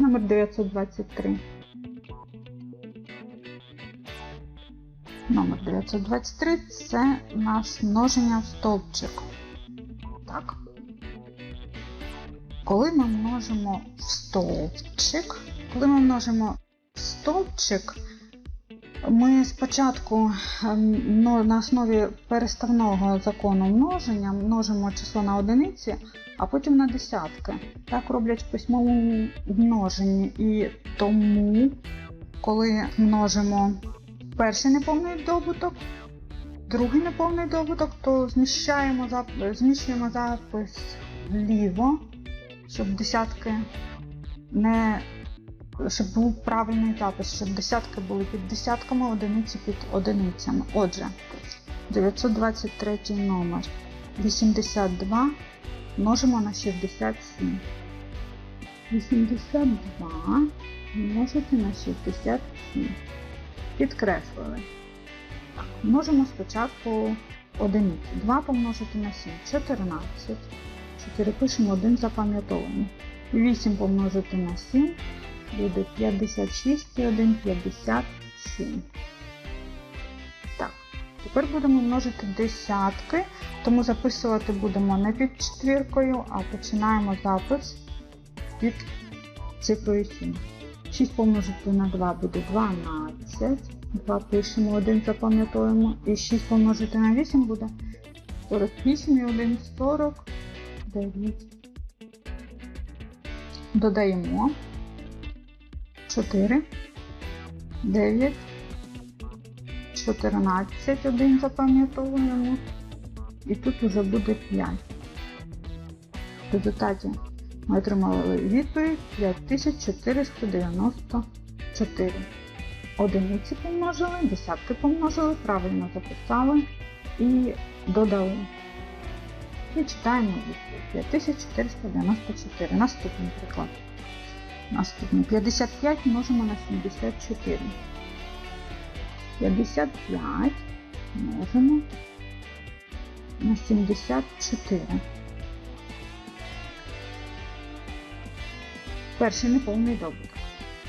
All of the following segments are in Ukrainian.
Номер 923. Номер 923 це у нас множення в стовпчик. Так. Коли ми множимо в стовпчик, коли ми множимо в стовпчик, ми спочатку но- на основі переставного закону множення множимо число на одиниці, а потім на десятки. Так роблять в письмовому множенні. І тому, коли множимо перший неповний добуток, другий неповний добуток, то зміщаємо зміщуємо запис вліво, щоб десятки не щоб був правильний запис, щоб десятки були під десятками, одиниці під одиницями. Отже, 923 номер 82 множимо на 67. 82 множити на 67. Підкреслили. Множимо спочатку одиниці. 2 помножити на 7 14. 4 пишемо 1 запам'ятовуємо. 8 помножити на 7 буде 56 і 1 57. Так, тепер будемо множити десятки, тому записувати будемо не під четвіркою, а починаємо запис під цифрою 7. 6 помножити на 2 буде 12. 2 пишемо, 1 запам'ятовуємо. І 6 помножити на 8 буде 48 і 1 49. Додаємо 4, 9, 14, 1 запам'ятовуємо. І тут уже буде 5. В результаті ми отримали відповідь 5494. Одиниці помножили, десятки помножили, правильно записали і додали. І читаємо відповідь 5494. Наступний приклад. Наступний 55 множимо на 74. 55 множимо на 74. Перший неповний добуток.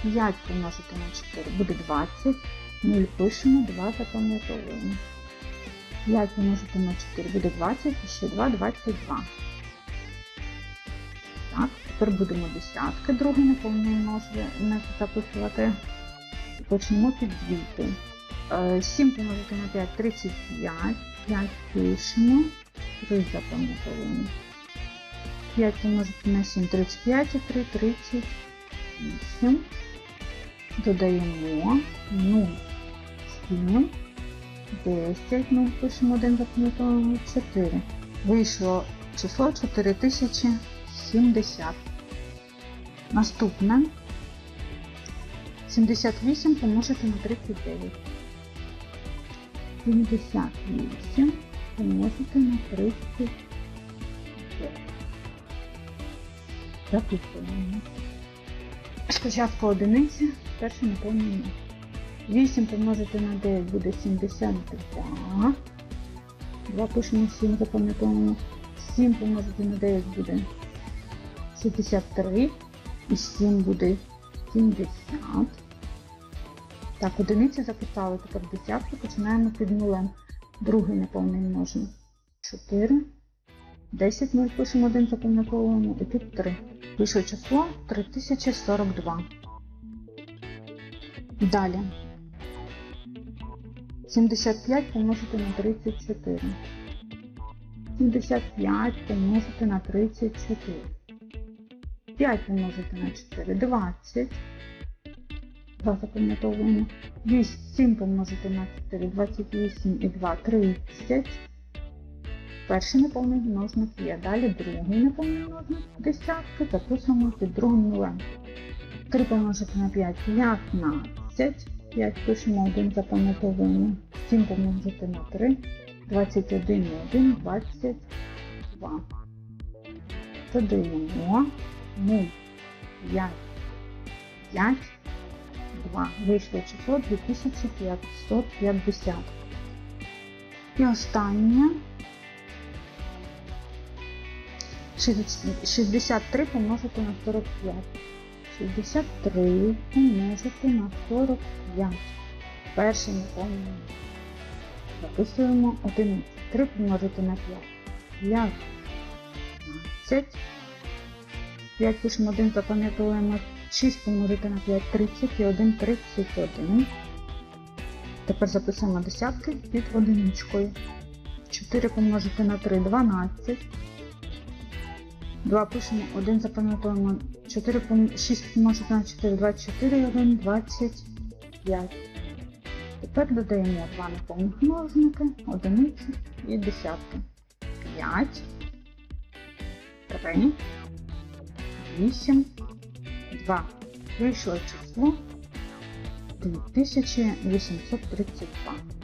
5 помножити на 4 буде 20. 0 пишемо, 2 запам'ятовуємо. 5 помножити на 4 буде 20, і ще 2 22. Тепер будемо десятки, другий неповний множити, не записувати. Почнемо під двійки. 7 помножити на 5 35. 5 пишемо, 3 запам'ятовуємо. 5 помножити на 7 35 і 3 38. Додаємо 0, 7, 10, 0 пишемо 1 запам'ятовуємо 4. Вийшло число 4070. Наступне 78 помножити на 39. 78 помножити на 39. Записуємо. Спочатку одиниці, перший неповний множник. 8 помножити на 9 буде 72. 2 пишемо 7, запам'ятовуємо. 7 помножити на 9 буде 63. І 7 буде 70. Так, одиниці записали, тепер десятки, починаємо під нулем. Другий неповний множник. 4. 10 0 пишемо 1, запам'ятовуємо, і тут 3. Вийшло число 3042. Далі. 75 помножити на 34. 75 помножити на 34. 5 помножити на 4 20. 2 запам'ятовуємо. 8 помножити на 4 28 і 2 30. Перший неповний множник є. Далі другий неповний множник десятки записуємо під другим нулем. 3 помножити на 5 15. 5 пишемо 1, запам'ятовуємо. 7 помножити на 3. 21 і 1, 22. Додаємо 0, 5, 5, 2. Вийшло число 2550. І останнє. 63 помножити на 45. 63 помножити на 45. Перший неповний. Записуємо 11. 3 помножити на 5. 5. 5 пишемо 1, запам'ятовуємо. 6 помножити на 5 30 і 1 31. Тепер записуємо десятки під одиничкою. 4 помножити на 3 12. 2 пишемо, 1 запам'ятовуємо. 4 пом... 6 помножити на 4 24 і 1 25. Тепер додаємо два неповних множники, одиниці і десятки. 5, 3, 8, 2. Вийшло число 2832.